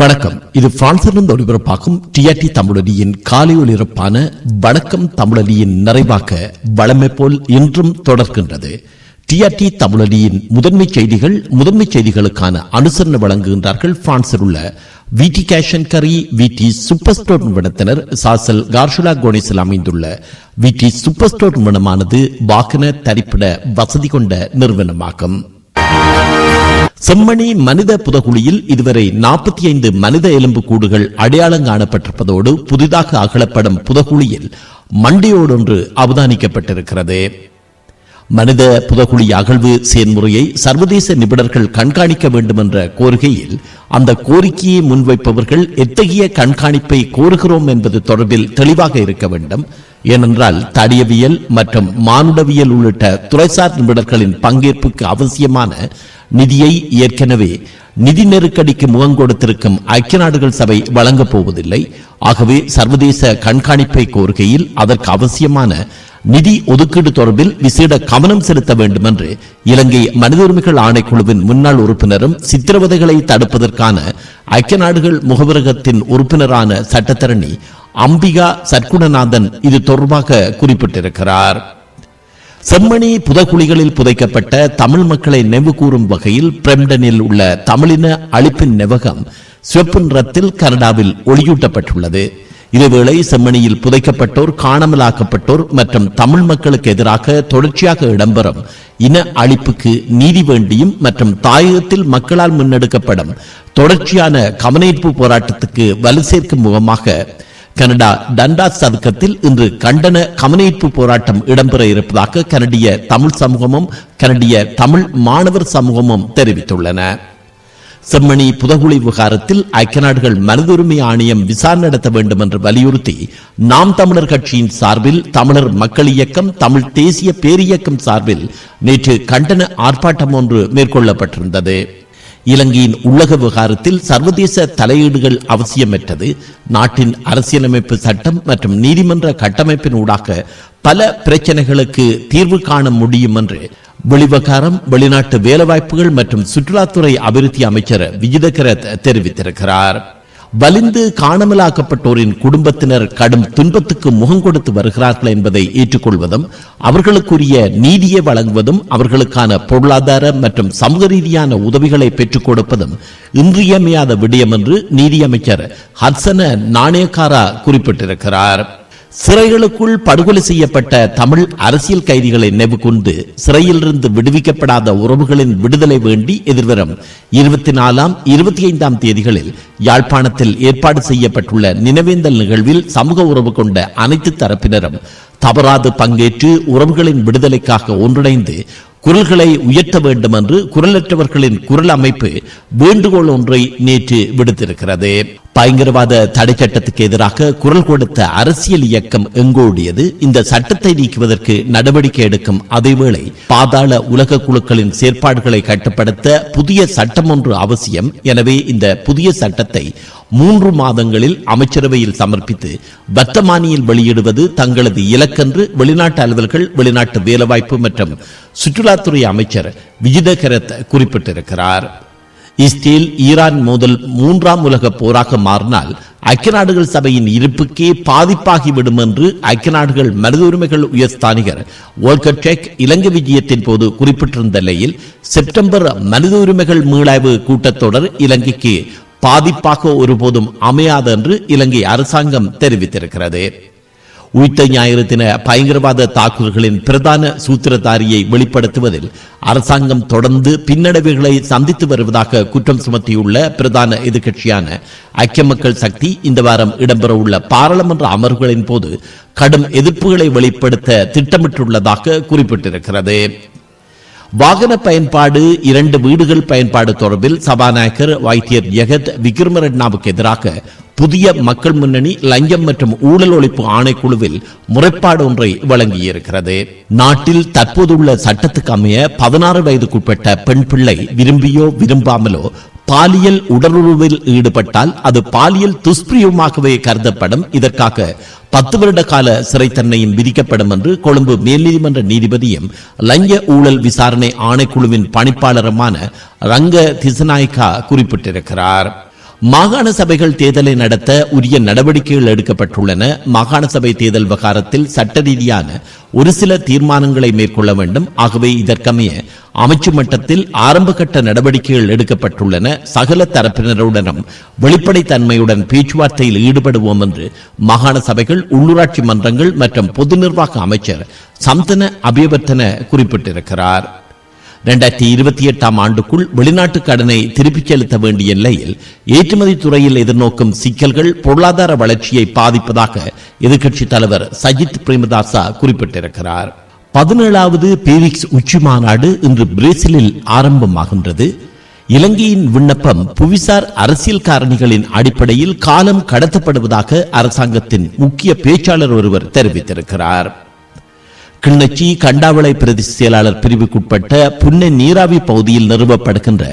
வணக்கம். இது பிரான்சிலிருந்து ஒளிபரப்பாகும் டிஆர்டி தமிழொலியின் காலை ஒளிபரப்பான வணக்கம் தமிழொலியின் நிறைவாக வளமை போல் இன்றும் தொடர்கின்றது. டிஆர்டி தமிழொலியின் முதன்மை செய்திகள் முதன்மை செய்திகளுக்கான அனுசரணை வழங்குகின்றார்கள் பிரான்சில் உள்ள விடி கேஷன் கரி விடி சூப்பர் ஸ்டோர் நிறுவனத்தினர் சாசல் கார்ஷுலா கோனிஸில் அமைந்துள்ள விடி சூப்பர் ஸ்டோர் நிறுவனமானது வாகன தரிப்பிட வசதி கொண்ட நிறுவனமாகும். செம்மணி மனித புதகுழியில் இதுவரை நாற்பத்தி ஐந்து மனித எலும்பு கூடுகள் அடையாளம் காணப்பட்டிருப்பதோடு புதிதாக அகலப்படும் புதகுழியில் மண்டியோடொன்று அவதானிக்கப்பட்டிருக்கிறது. மனித புதகுழி அகழ்வு செயல்முறையை சர்வதேச நிபுணர்கள் கண்காணிக்க வேண்டும் என்ற கோரிக்கையில் அந்த கோரிக்கையை முன்வைப்பவர்கள் எத்தகைய கண்காணிப்பை கோருகிறோம் என்பது தொடர்பில் தெளிவாக இருக்க வேண்டும். ஏனென்றால் தடியவியல் மற்றும் மானுடவியல் உள்ளிட்ட துறைசார் நிபுணர்களின் பங்கேற்புக்கு அவசியமான நிதியை ஏற்கனவே நிதி நெருக்கடிக்கு முகம் கொடுத்திருக்கும் ஐக்கிய நாடுகள் சபை வழங்கப் போவதில்லை. ஆகவே சர்வதேச கண்காணிப்பை கோருகையில் அதற்கு அவசியமான நிதி ஒதுக்கீடு தொடர்பில் விசேட கவனம் செலுத்த வேண்டும் என்று இலங்கை மனித உரிமைகள் ஆணைக்குழுவின் முன்னாள் உறுப்பினரும் சித்திரவதைகளை தடுப்பதற்கான ஐக்கிய நாடுகள் முகவரகத்தின் உறுப்பினரான சட்டத்தரணி அம்பிகா சற்குணநாதன் இது தொடர்பாக குறிப்பிட்டிருக்கிறார். செம்மணி புதகுழிகளில் புதைக்கப்பட்ட தமிழ் மக்களை நினைவு கூறும் வகையில் பிரம்டனில் உள்ள தமிழின அழிப்பின் நிவகம் சிவப்பு நிறத்தில் கனடாவில் ஒளியூட்டப்பட்டுள்ளது. இதேவேளை செம்மணியில் புதைக்கப்பட்டோர் காணாமலாக்கப்பட்டோர் மற்றும் தமிழ் மக்களுக்கு எதிராக தொடர்ச்சியாக இடம்பெறும். இன அழிப்புக்கு நீதி வேண்டியும் மற்றும் தாயகத்தில் மக்களால் முன்னெடுக்கப்படும் தொடர்ச்சியான கவனஈர்ப்பு போராட்டத்துக்கு வலு சேர்க்கும் முகமாக கனடா டண்டா சதுக்கத்தில் இன்று கண்டன கவனஈர்ப்பு போராட்டம் இடம்பெற இருப்பதாக கனடிய தமிழ் சமூகமும் கனடிய தமிழ் மாணவர் சமூகமும் தெரிவித்துள்ளன. செம்மணி புதகுழி விவகாரத்தில் ஐக்கிய நாடுகள் மனித உரிமை ஆணையம் விசாரணை நடத்த வேண்டும் என்று வலியுறுத்தி நாம் தமிழர் கட்சியின் சார்பில் தமிழர் மக்கள் இயக்கம் தமிழ் தேசிய பேரியக்கம் சார்பில் நேற்று கண்டன ஆர்ப்பாட்டம் ஒன்று மேற்கொள்ளப்பட்டிருந்தது. இலங்கையின் உள்ளக விவகாரத்தில் சர்வதேச தலையீடுகள் அவசியமற்றது. நாட்டின் அரசியலமைப்பு சட்டம் மற்றும் நீதிமன்ற கட்டமைப்பின் ஊடாக பல பிரச்சனைகளுக்கு தீர்வு காண முடியும் என்று வெளிவகாரம் வெளிநாட்டு வேலைவாய்ப்புகள் மற்றும் சுற்றுலாத்துறை அபிவிருத்தி அமைச்சர் விஜிதகர தெரிவித்திருக்கிறார். வலிந்து காணாமலாக்கப்பட்டோரின் குடும்பத்தினர் கடும் துன்பத்துக்கு முகம் கொடுத்து வருகிறார்கள் என்பதை ஏற்றுக்கொள்வதும் அவர்களுக்குரிய நீதியை வழங்குவதும் அவர்களுக்கான பொருளாதார மற்றும் சமூக ரீதியான உதவிகளை பெற்றுக் கொடுப்பதும் இன்றியமையாத விடயம் என்று நீதியமைச்சர் ஹர்சன நாணயக்காரா குறிப்பிட்டிருக்கிறார். சிறைகளுக்குள் படுகொலை செய்யப்பட்ட தமிழ் அரசியல் கைதிகளை நினைவு கொண்டு சிறையிலிருந்து விடுவிக்கப்படாத உறவுகளின் விடுதலை வேண்டி எதிர்வரும் இருபத்தி நாலாம் இருபத்தி ஐந்தாம் தேதிகளில் யாழ்ப்பாணத்தில் ஏற்பாடு செய்யப்பட்டுள்ள நினைவேந்தல் நிகழ்வில் சமூக உறவு கொண்ட அனைத்து தரப்பினரும் தவறாது பங்கேற்று உறவுகளின் விடுதலைக்காக ஒன்றிணைந்து குரல்களை உயர்த்த வேண்டும் என்று குரலற்றவர்களின் குரல் அமைப்பு வேண்டுகோள் ஒன்றை நேற்று விடுத்திருக்கிறது. பயங்கரவாத தடை சட்டத்துக்கு எதிராக குரல் கொடுத்த அரசியல் இயக்கம் எங்கோடியது. இந்த சட்டத்தை நீக்குவதற்கு நடவடிக்கை எடுக்கும் அதேவேளை பாதாள உலக குழுக்களின் செயற்பாடுகளை கட்டுப்படுத்த புதிய சட்டம் ஒன்று அவசியம். எனவே இந்த புதிய சட்டத்தை மூன்று மாதங்களில் அமைச்சரவையில் சமர்ப்பித்து வர்த்தமானியில் வெளியிடுவது தங்களது இலக்கென்று வெளிநாட்டு அலுவல்கள் வெளிநாட்டு வேலைவாய்ப்பு மற்றும் சுற்றுலாத்துறை அமைச்சர் விஜிதகரத் குறிப்பிட்டிருக்கிறார். இஸ்ரேல் ஈரான் மோதல் மூன்றாம் உலக போராக மாறினால் ஐக்கிய நாடுகள் சபையின் இருப்புக்கே பாதிப்பாகிவிடும் என்று ஐக்கிய நாடுகள் மனித உரிமைகள் உயர்ஸ்தானிகர் வோல்கர் டெக் இலங்கை விஜயத்தின் போது குறிப்பிட்டிருந்த நிலையில் செப்டம்பர் மனித உரிமைகள் மீளாய்வு கூட்டத்தொடர் இலங்கைக்கு பாதிப்பாக ஒருபோதும் அமையாது என்று இலங்கை அரசாங்கம் தெரிவித்திருக்கிறது. உயிர்த்த ஞாயிறு தின பயங்கரவாத தாக்குதல்களின் பிரதான சூத்திரதாரியை வெளிப்படுத்துவதில் அரசாங்கம் தொடர்ந்து பின்னடைவுகளை சந்தித்து வருவதாக குற்றம் சுமத்தியுள்ள பிரதான எதிர்க்கட்சியான ஐக்கிய மக்கள் சக்தி இந்த வாரம் இடம்பெறவுள்ள பாராளுமன்ற அமர்வுகளின் போது கடும் எதிர்ப்புகளை வெளிப்படுத்த திட்டமிட்டுள்ளதாக குறிப்பிட்டிருக்கிறது. வாகன பயன்பாடு இரண்டு வீடுகள் பயன்பாடு தொடர்பில் சபாநாயகர் வைத்தியர் ஜெகத் விக்ரமரட்னாவுக்கு எதிராக புதிய மக்கள் முன்னணி லஞ்சம் மற்றும் ஊழல் ஒழிப்பு ஆணைக்குழுவில் முறைப்பாடு ஒன்றை வழங்கியிருக்கிறது. நாட்டில் தற்போதுள்ள சட்டத்துக்கு அமைய பதினாறு வயதுக்குட்பட்ட பெண் பிள்ளை விரும்பியோ விரும்பாமலோ பாலியல் உடலுறவில் ஈடுபட்டால் அது பாலியல் துஷ்பிரியமாகவே கருதப்படும். இதற்காக பத்து வருட கால சிறை தண்டனையும் விதிக்கப்படும் என்று கொழும்பு மேல்நீதிமன்ற நீதிபதியும் லஞ்ச ஊழல் விசாரணை ஆணைக்குழுவின் பணிப்பாளருமான ரங்க திசநாயக்கா குறிப்பிட்டிருக்கிறார். மாகாண சபைகள் தேர்தலை நடத்த உரிய நடவடிக்கைகள் எடுக்கப்பட்டுள்ளன. மாகாண சபை தேர்தல் விவகாரத்தில் சட்ட ரீதியான ஒரு சில தீர்மானங்களை மேற்கொள்ள வேண்டும். ஆகவே இதற்கமைய அமைச்சு மட்டத்தில் ஆரம்பகட்ட நடவடிக்கைகள் எடுக்கப்பட்டுள்ளன. சகல தரப்பினருடனும் வெளிப்படைத்தன்மையுடன் பேச்சுவார்த்தையில் ஈடுபடுவோம் என்று மாகாண சபைகள் உள்ளூராட்சி மன்றங்கள் மற்றும் பொது நிர்வாக அமைச்சர் சந்தன அபியவர்த்தன குறிப்பிட்டிருக்கிறார். இரண்டாயிரத்தி இருபத்தி எட்டாம் ஆண்டுக்குள் வெளிநாட்டு கடனை திருப்பிச் செலுத்த வேண்டிய நிலையில் ஏற்றுமதி துறையில் எதிர்நோக்கும் சிக்கல்கள் பொருளாதார வளர்ச்சியை பாதிப்பதாக எதிர்க்கட்சித் தலைவர் சஜித் பிரேமதாசா குறிப்பிட்டிருக்கிறார். பதினேழாவது பீரிக்ஸ் உச்சி மாநாடு இன்று பிரேசிலில் ஆரம்பமாகின்றது. இலங்கையின் விண்ணப்பம் புவிசார் அரசியல் காரணிகளின் அடிப்படையில் காலம் கடத்தப்படுவதாக அரசாங்கத்தின் முக்கிய பேச்சாளர் ஒருவர் தெரிவித்திருக்கிறார். கிளிநொச்சி கண்டாவளை பிரதி செயலாளர் பிரிவுக்குட்பட்ட புன்னை நீராவி பகுதியில் நிறுவப்படுகின்ற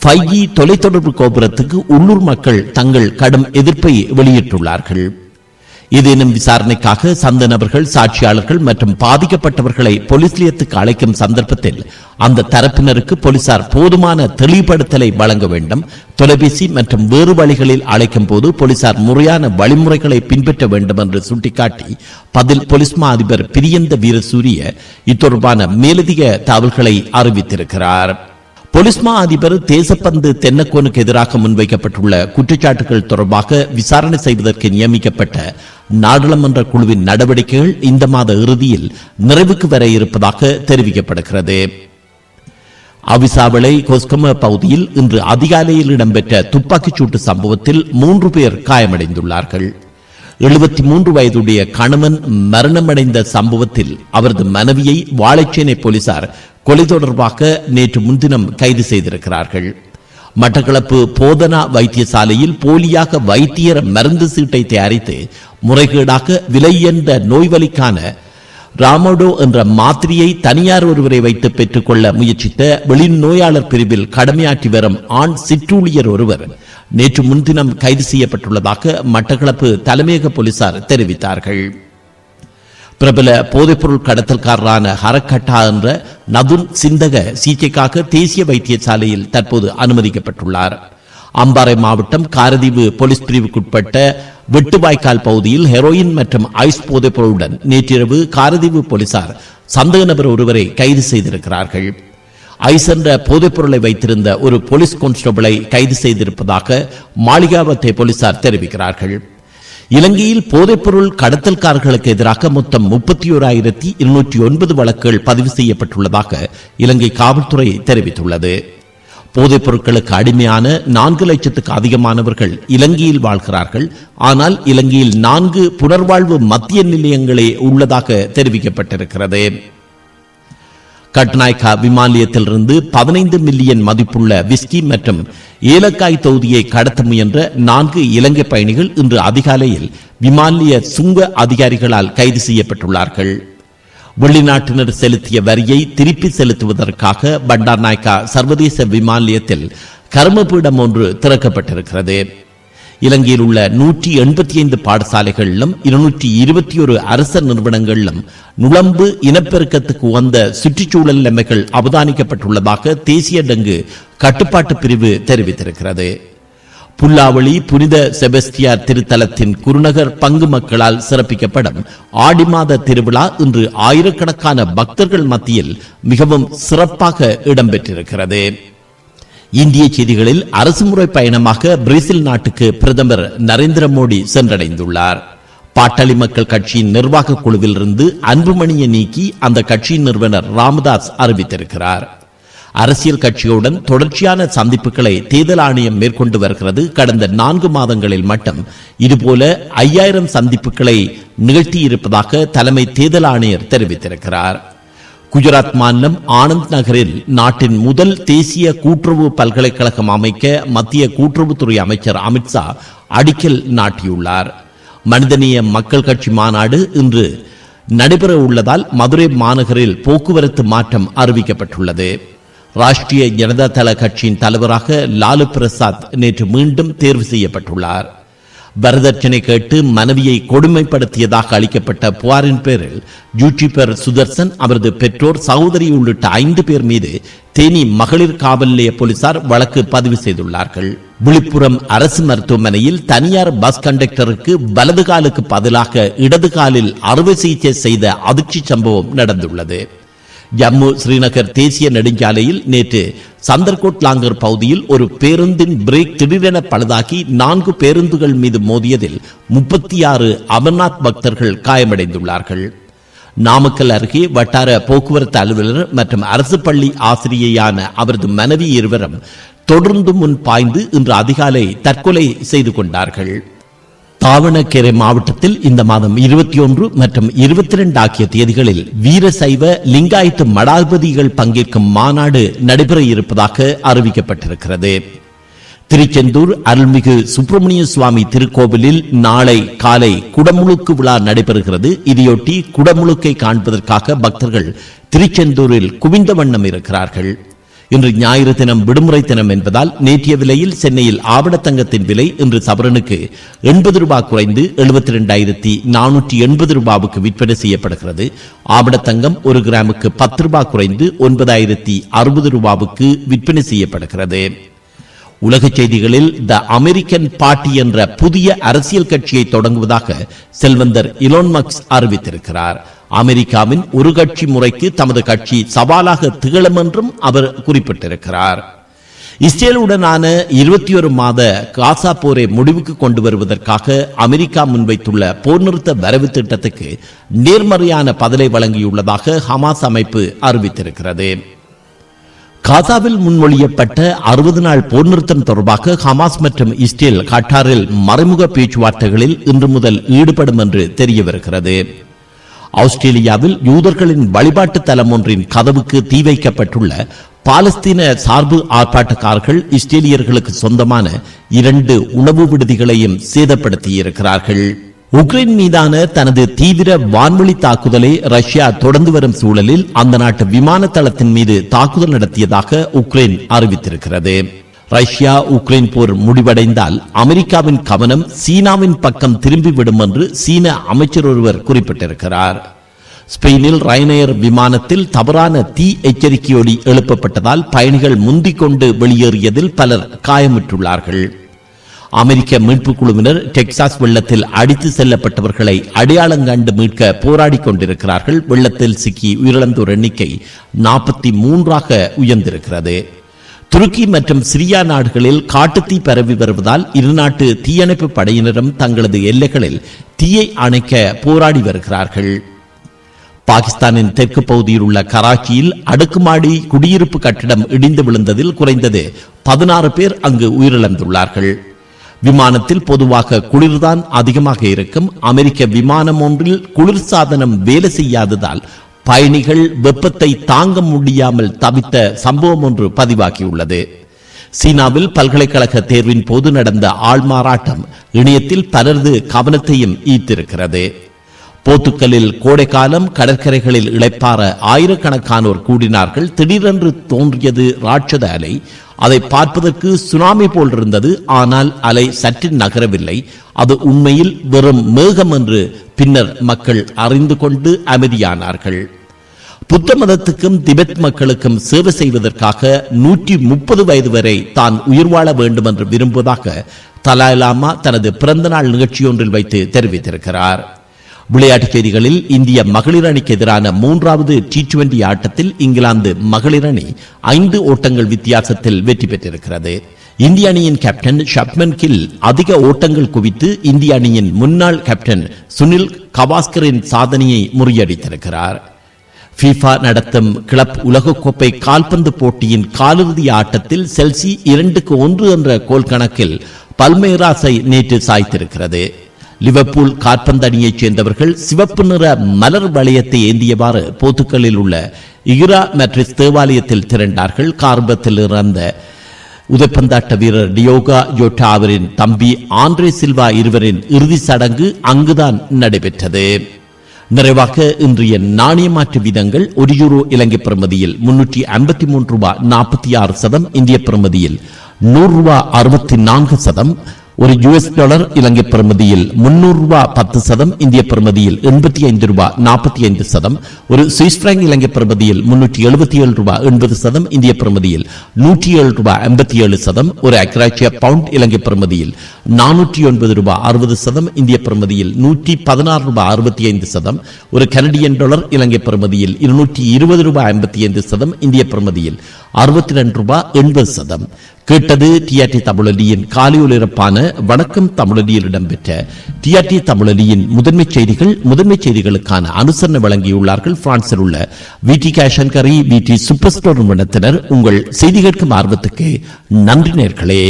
ஃபைவ் தொலைத்தொடர்பு கோபுரத்துக்கு உள்ளூர் மக்கள் தங்கள் கடும் எதிர்ப்பை வெளியிட்டுள்ளார்கள். ஏதேனும் விசாரணைக்காக சந்த நபர்கள் சாட்சியாளர்கள் மற்றும் பாதிக்கப்பட்டவர்களை போலீஸ் நிலையத்துக்கு அழைக்கும் சந்தர்ப்பத்தில் அந்த தரப்பினருக்கு போலீசார் போதுமான தெளிவுபடுத்தலை வழங்க வேண்டும். தொலைபேசி மற்றும் வேறு வழிகளில் அழைக்கும் போது போலீசார் முறையான வழிமுறைகளை பின்பற்ற வேண்டும் என்று சுட்டிக்காட்டி பதில் போலீஸ் மா அதிபர் பிரியந்த வீரசூரிய இத்தொடர்பான மேலதிக தகவல்களை அறிவித்திருக்கிறார். பொலிஸ்மா அதிபர் தேசப்பந்து தென்னக்கோனுக்கு எதிராக முன்வைக்கப்பட்டுள்ள குற்றச்சாட்டுகள் தொடர்பாக விசாரணை செய்வதற்கு நியமிக்கப்பட்ட நாடாளுமன்ற குழுவின் நடவடிக்கைகள் இந்த மாத இறுதியில் நிறைவுக்கு வர இருப்பதாக தெரிவிக்கப்படுகிறது. அவிசாவளை கொஸ்கம பகுதியில் இன்று அதிகாலையில் இடம்பெற்ற துப்பாக்கிச் சூட்டு சம்பவத்தில் மூன்று பேர் காயமடைந்துள்ளார்கள். எழுபத்தி மூன்று வயதுடைய கணவன் மரணமடைந்த சம்பவத்தில் அவரது மனைவியை வாழைச்சேனை போலீசார் கொலை தொடர்பாக நேற்று முன்தினம் கைது செய்திருக்கிறார்கள். மட்டக்களப்பு போதனா வைத்தியசாலையில் போலியாக வைத்தியர் மருந்து சீட்டை தயாரித்து முறைகேடாக விலையென்ற நோய்வலிக்கான ராமோடோ என்ற மாத்திரையை தனியார் ஒருவரை வைத்து பெற்றுக்கொள்ள முயற்சித்த வெளிநோயாளர் பிரிவில் கடமையாற்றி வரும் ஆண் சிற்றூழியர் ஒருவர் நேற்று முன்தினம் கைது செய்யப்பட்டுள்ளதாக மட்டக்களப்பு தலைமையக போலீசார் தெரிவித்தார்கள். பிரபல போதைப்பொருள் கடத்தல்காரரான ஹரக்கட்டா என்ற நதுன் சிந்தக சிகிச்சைக்காக தேசிய வைத்தியசாலையில் தற்போது அனுமதிக்கப்பட்டுள்ளார். அம்பாறை மாவட்டம் காரதீவு போலீஸ் பிரிவுக்குட்பட்ட வெட்டுவாய்க்கால் பகுதியில் ஹெரோயின் மற்றும் ஐஸ் போதைப்பொருளுடன் நேற்றிரவு காரதீவு போலீசார் சந்தேக நபர் ஒருவரை கைது செய்திருக்கிறார்கள். ஐஸ் என்ற போதைப்பொருளை வைத்திருந்த ஒரு போலீஸ் கான்ஸ்டபிளை கைது செய்திருப்பதாக மாளிகாவத்தை போலீசார் தெரிவிக்கிறார்கள். இலங்கையில் போதைப்பொருள் கடத்தல்காரர்களுக்கு எதிராக மொத்தம் முப்பத்தி ஓராயிரத்தி இருநூற்றி ஒன்பது வழக்குகள் பதிவு செய்யப்பட்டுள்ளதாக இலங்கை காவல்துறை தெரிவித்துள்ளது. போதைப் பொருட்களுக்கு அடிமையான நான்கு லட்சத்துக்கு அதிகமானவர்கள் இலங்கையில் வாழ்கிறார்கள். ஆனால் இலங்கையில் நான்கு புனர்வாழ்வு மத்திய நிலையங்களே உள்ளதாக தெரிவிக்கப்பட்டிருக்கிறது. கட்நாயக்கா விமானியத்திலிருந்து பதினைந்து மில்லியன் மதிப்புள்ள விஸ்கி மற்றும் ஏலக்காய் தொகுதியை கடத்த முயன்ற நான்கு இலங்கை பயணிகள் இன்று அதிகாலையில் விமானிய சுங்க அதிகாரிகளால் கைது செய்யப்பட்டுள்ளார்கள். வெளிநாட்டினர் செலுத்திய வரியை திருப்பி செலுத்துவதற்காக பண்டார் நாயக்கா சர்வதேச விமான நிலையத்தில் கர்மபீடம் ஒன்று திறக்கப்பட்டிருக்கிறது. இலங்கையில் உள்ள நூற்றி எண்பத்தி ஐந்து பாடசாலைகளிலும் இருநூற்றி இருபத்தி ஒரு அரச நிறுவனங்களிலும் நுழம்பு இனப்பெருக்கத்துக்கு உகந்த சுற்றுச்சூழல் நிலைமைகள் அவதானிக்கப்பட்டுள்ளதாக தேசிய டங்கு கட்டுப்பாட்டு பிரிவு தெரிவித்திருக்கிறது. புல்லாவளி புனித செபஸ்தியார் திருத்தலத்தின் குருநகர் பங்கு மக்களால் சிறப்பிக்கப்படும் ஆடி மாத திருவிழா இன்று ஆயிரக்கணக்கான பக்தர்கள் மத்தியில் மிகவும் சிறப்பாக இடம்பெற்றிருக்கிறது. இந்திய செய்திகளில் அரசுமுறை பயணமாக பிரேசில் நாட்டுக்கு பிரதமர் நரேந்திர மோடி சென்றடைந்துள்ளார். பாட்டாளி மக்கள் கட்சியின் நிர்வாக குழுவிலிருந்து அன்புமணியை நீக்கி அந்த கட்சியின் நிறுவனர் ராமதாஸ் அறிவித்திருக்கிறார். அரசியல் கட்சியுடன் தொடர்ச்சியான சந்திப்புகளை தேர்தல் ஆணையம் மேற்கொண்டு வருகிறது. கடந்த நான்கு மாதங்களில் மட்டும் இதுபோல ஐயாயிரம் சந்திப்புகளை நிகழ்த்தியிருப்பதாக தலைமை தேர்தல் ஆணையர் தெரிவித்திருக்கிறார். குஜராத் மாநிலம் ஆனந்த் நகரில் நாட்டின் முதல் தேசிய கூட்டுறவு பல்கலைக்கழகம் அமைக்க மத்திய கூட்டுறவுத்துறை அமைச்சர் அமித்ஷா அடிக்கல் நாட்டியுள்ளார். மனிதநேய மக்கள் கட்சி மாநாடு இன்று நடைபெற உள்ளதால் மதுரை மாநகரில் போக்குவரத்து மாற்றம் அறிவிக்கப்பட்டுள்ளது. ராஷ்டிரிய ஜனதா தள கட்சியின் தலைவராக லாலு பிரசாத் நேற்று மீண்டும் தேர்வு செய்யப்பட்டுள்ளார். வரதட்சணை கேட்டு மனைவியை கொடுமைப்படுத்தியதாக அளிக்கப்பட்ட புகாரின் பேரில் யூடியூபர் சுதர்சன் அவரது பெற்றோர் சகோதரி உள்ளிட்ட ஐந்து பேர் மீது தேனி மகளிர் காவல் நிலைய போலீசார் வழக்கு பதிவு செய்துள்ளார்கள். விழுப்புரம் அரசு மருத்துவமனையில் தனியார் பஸ் கண்டக்டருக்கு வலது காலுக்கு பதிலாக இடது காலில் அறுவை சிகிச்சை செய்த அதிர்ச்சி சம்பவம் நடந்துள்ளது. ஜம்மு ஸ்ரீநகர் தேசிய நெடுஞ்சாலையில் நேற்று சந்தர்கோட் லாங்கர் பகுதியில் ஒரு பேருந்தின் பிரேக் திடீரென பழுதாகி நான்கு பேருந்துகள் மீது மோதியதில் முப்பத்தி ஆறு அமர்நாத் பக்தர்கள் காயமடைந்துள்ளார்கள். நாமக்கல் அருகே வட்டார போக்குவரத்து அலுவலர் மற்றும் அரசு பள்ளி ஆசிரியையான அவரது மனைவி இருவரும் தொடர்ந்து முன் பாய்ந்து இன்று அதிகாலை தற்கொலை செய்து கொண்டார்கள். தாவணகேரை மாவட்டத்தில் இந்த மாதம் இருபத்தி ஒன்று மற்றும் இருபத்தி இரண்டு ஆகிய தேதிகளில் வீரசைவ லிங்காயத்து மடாதிபதிகள் பங்கேற்கும் மாநாடு நடைபெற இருப்பதாக அறிவிக்கப்பட்டிருக்கிறது. திருச்செந்தூர் அருள்மிகு சுப்பிரமணிய சுவாமி திருக்கோவிலில் நாளை காலை குடமுழுக்கு விழா நடைபெறுகிறது. இதையொட்டி குடமுழுக்கை காண்பதற்காக பக்தர்கள் திருச்செந்தூரில் குவிந்த வண்ணம் இருக்கிறார்கள். இன்று ஞாயிறு தினம் விடுமுறை தினம் என்பதால் நேற்றைய விலையில் சென்னையில் ஆவணத்தங்கத்தின் விலை இன்று சவரனுக்கு எண்பது ரூபாய் குறைந்து எழுபத்தி ரெண்டாயிரத்தி நானூற்றி எண்பது ரூபாவுக்கு விற்பனை செய்யப்படுகிறது. ஆவணத்தங்கம் ஒரு கிராமுக்கு பத்து ரூபாய் குறைந்து ஒன்பதாயிரத்தி அறுபது ரூபாவுக்கு விற்பனை செய்யப்படுகிறது. உலக செய்திகளில் த அமெரிக்கன் பார்ட்டி என்ற புதிய அரசியல் கட்சியை தொடங்குவதாக செல்வந்தர் இலோன் மக்ஸ் அறிவித்திருக்கிறார். அமெரிக்காவின் ஒரு கட்சி முறைக்கு தமது கட்சி சவாலாக திகழும் என்றும் அவர் குறிப்பிட்டிருக்கிறார். இஸ்ரேலுடனான இருபத்தி ஒரு மாத காசா போரை முடிவுக்கு கொண்டு வருவதற்காக அமெரிக்கா முன்வைத்துள்ள போர் நிறுத்த வரவு திட்டத்துக்கு நேர்மறையான பதிலை வழங்கியுள்ளதாக ஹமாஸ் அமைப்பு அறிவித்திருக்கிறது. காசாவில் முன்மொழியப்பட்ட அறுபது நாள் போர் நிறுத்தம் தொடர்பாக ஹமாஸ் மற்றும் இஸ்ரேல் கட்டாரில் மறைமுக பேச்சுவார்த்தைகளில் இன்று முதல் ஈடுபடும் என்று தெரிய வருகிறது ஆஸ்திரேலியாவில் யூதர்களின் வழிபாட்டு தலம் ஒன்றின் கதவுக்கு தீ வைக்கப்பட்டுள்ள பாலஸ்தீன சார்பு ஆர்ப்பாட்டக்காரர்கள் இஸ்ரேலியர்களுக்கு சொந்தமான இரண்டு உணவு விடுதிகளையும் சேதப்படுத்தியிருக்கிறார்கள். உக்ரைன் மீதான தனது தீவிர வான்வழி தாக்குதலை ரஷ்யா தொடர்ந்து வரும் சூழலில் அந்த நாட்டு விமான தளத்தின் மீது தாக்குதல் நடத்தியதாக உக்ரைன் அறிவித்திருக்கிறது. ரஷ்யா உக்ரைன் போர் முடிவடைந்தால் அமெரிக்காவின் கவனம் சீனாவின் பக்கம் திரும்பிவிடும் என்று சீன அமைச்சர் ஒருவர் குறிப்பிட்டிருக்கிறார். ஸ்பெயினில் ரயனேர் விமானத்தில் தவறான தீ எச்சரிக்கையொலி எழுப்பப்பட்டதால் பயணிகள் முந்திக் கொண்டு வெளியேறியதில் பலர் காயமுற்றுள்ளார்கள். அமெரிக்க மீட்புக் குழுவினர் டெக்சாஸ் வெள்ளத்தில் அடித்து செல்லப்பட்டவர்களை அடையாளம் கண்டு மீட்க போராடி கொண்டிருக்கிறார்கள். வெள்ளத்தில் சிக்கி உயிரிழந்தோர் எண்ணிக்கை நாற்பத்தி மூன்றாக உயர்ந்திருக்கிறது. துருக்கி மற்றும் சிரியா நாடுகளில் காட்டுத்தீ பரவி வருவதால் இருநாட்டு தீயணைப்பு படையினரும் தங்களது எல்லைகளில் தீயை அணைக்க போராடி வருகிறார்கள். பாகிஸ்தானின் தெற்கு பகுதியில் உள்ள கராச்சியில் அடுக்குமாடி குடியிருப்பு கட்டிடம் இடிந்து விழுந்ததில் குறைந்தது பதினாறு பேர் அங்கு உயிரிழந்துள்ளார்கள். விமானத்தில் பொதுவாக குளிர்தான் அதிகமாக இருக்கும். அமெரிக்க விமானம் ஒன்றில் குளிர்சாதனம் வேலை செய்யாததால் பயணிகள் வெப்பத்தை தாங்க முடியாமல் தவித்த சம்பவம் ஒன்று பதிவாகியுள்ளது. சீனாவில் பல்கலைக்கழக தேர்வின் போது நடந்த ஆள்மாறாட்டம் இணையத்தில் பலரது கவனத்தையும் ஈர்த்திருக்கிறது. போத்துக்கலில் கோடைக்காலம் கடற்கரைகளில் இளைப்பாற ஆயிரக்கணக்கானோர் கூடினார்கள். திடீரென்று தோன்றியது ராட்சத அலை. அதை பார்ப்பதற்கு சுனாமி போல் இருந்தது ஆனால் அலை சற்று நகரவில்லை. அது உண்மையில் வெறும் மேகம் என்று பின்னர் மக்கள் அறிந்து கொண்டு அமைதியானார்கள். புத்த மதத்துக்கும் திபெத் மக்களுக்கும் சேவை செய்வதற்காக நூற்றி முப்பது வயது வரை தான் உயிர் வாழ வேண்டும் என்று விரும்புவதாக தலாய் லாமா தனது பிறந்தநாள் நிகழ்ச்சியொன்றில் வைத்து தெரிவித்திருக்கிறார். விளையாட்டுச் செய்திகளில் இந்திய மகளிர் அணிக்கு எதிரான மூன்றாவது டி டுவெண்டி ஆட்டத்தில் இங்கிலாந்து மகளிர் அணி ஐந்து ஓட்டங்கள் வித்தியாசத்தில் வெற்றி பெற்றிருக்கிறது. இந்திய அணியின் கேப்டன் ஷப்மன் கில் அதிக ஓட்டங்கள் குவித்து இந்திய அணியின் முன்னாள் கேப்டன் சுனில் கவாஸ்கரின் சாதனையை முறியடித்திருக்கிறார். ஃபீஃபா நடத்தும் கிளப் உலகக்கோப்பை கால்பந்து போட்டியின் காலிறுதி ஆட்டத்தில் செல்சி இரண்டுக்கு ஒன்று என்ற கோல் கணக்கில் பல்மேராஸை நேற்று சாய்த்திருக்கிறது. லிவர்பூல் கால்பந்து அணியைச் சேர்ந்தவர்கள் சிவப்பு நிற மலர் வளையத்தை ஏந்தியவாறு போத்துக்கலில் உள்ள இகிரா மெட்ரிஸ் தேவாலயத்தில் திரண்டார்கள். கார்பத்தில் இறந்த உதைப்பந்தாட்ட வீரர் டியோகா ஜோட்டா அவரின் தம்பி ஆண்ட்ரே சில்வா இருவரின் இறுதி சடங்கு அங்குதான் நடைபெற்றது. நிறைவாக இன்றைய நாணய மாற்று வீதங்கள் ஒரு யூரோ இலங்கை பிரமதியில் முன்னூற்றி ஐம்பத்தி மூன்று ரூபாய் நாற்பத்தி ஆறு சதம் இந்திய பிரமதியில் நூறு ரூபாய் அறுபத்தி நான்கு சதம் ஒரு யுஎஸ் டாலர் இலங்கை பிரமதியில் முன்னூறு ரூபாய் பத்து சதம் இந்திய பிரமதியில் எண்பத்தி ஐந்து ரூபாய் நாற்பத்தி ஐந்து சதம் ஒரு சுவிஸ் பிராங்க் இலங்கை பிரமதியில் முன்னூற்றி எழுபத்தி ஏழு ரூபாய் எண்பது சதம் இந்திய பிரமதியில் நூற்றி ஏழு ரூபாய் ஐம்பத்தி ஏழு சதம் ஒரு அக்ராட்சிய பவுண்ட் இலங்கை பிரமதியில் நானூற்றி ஒன்பது ரூபாய் அறுபது சதம் இந்திய பிரமதியில் நூற்றி பதினாறு ரூபாய் அறுபத்தி ஐந்து சதம் ஒரு கனடியன் டாலர் இலங்கை பிரமதியில் இருநூற்றி இருபது ரூபாய் ஐம்பத்தி ஐந்து சதம் கேட்டது டிஆர்டி தமிழொலியின் காலை ஒலிபரப்பான வணக்கம் தமிழொலியில் இடம்பெற்ற டிஆர்டி தமிழொலியின் முதன்மை செய்திகள் முதன்மை செய்திகளுக்கான அனுசரணை வழங்கியுள்ளார்கள். பிரான்சில் உள்ள வி டி கேஷன் கரி விடி சூப்பர் ஸ்டோர் நிறுவனத்தினர் உங்கள் செய்தி கேட்கும் ஆர்வத்துக்கு நன்றி நேர்களே.